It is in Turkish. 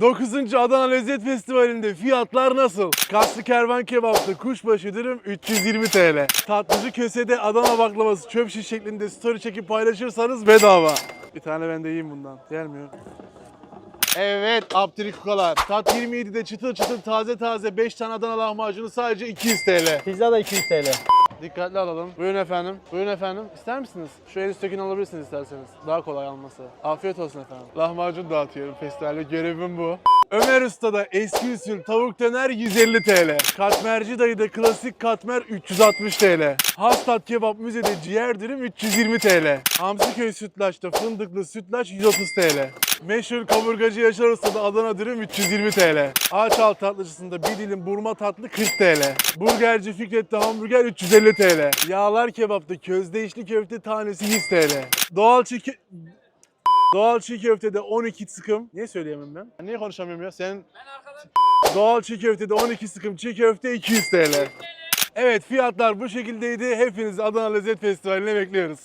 9. Adana Lezzet Festivali'nde fiyatlar nasıl? Kaslı kervan kebapta kuşbaşı dürüm 320 TL. Tatlıcı kösede Adana baklavası çöp şiş şeklinde story çekip paylaşırsanız bedava. Bir tane ben de yiyeyim bundan. Gelmiyor. Evet, Abdülikukalar. Tat 27'de çıtır çıtır taze taze 5 tane Adana lahmacunu sadece 200 TL. Pizza da 200 TL. Dikkatli alalım. Buyurun efendim. Buyurun efendim. İster misiniz? Şu en üsttekini alabilirsiniz isterseniz. Daha kolay alması. Afiyet olsun efendim. Lahmacun dağıtıyorum festivalde. Görevim bu. Ömer Usta'da eski usul tavuk döner 150 TL. Katmerci dayıda klasik katmer 360 TL. Hastat kebap müzede ciğer dürüm 320 TL. Hamsiköy sütlaçta fındıklı sütlaç 130 TL. Meşhur kaburgacı Yaşar Usta'da Adana dürüm 320 TL. Ağaçal tatlıcısında bir dilim burma tatlı 40 TL. Burgerci Fikret'te hamburger 350 TL. Yağlar kebapta közde içli köfte tanesi 100 TL. Doğal çiğ Doğal çiğ köftede 12 sıkım. Niye söyleyemem ben? Ben Niye konuşamıyorum ya? Sen Doğal çiğ köftede 12 sıkım çiğ köfte 200 TL. Evet fiyatlar bu şekildeydi. Hepinizi Adana Lezzet Festivali'ne bekliyoruz.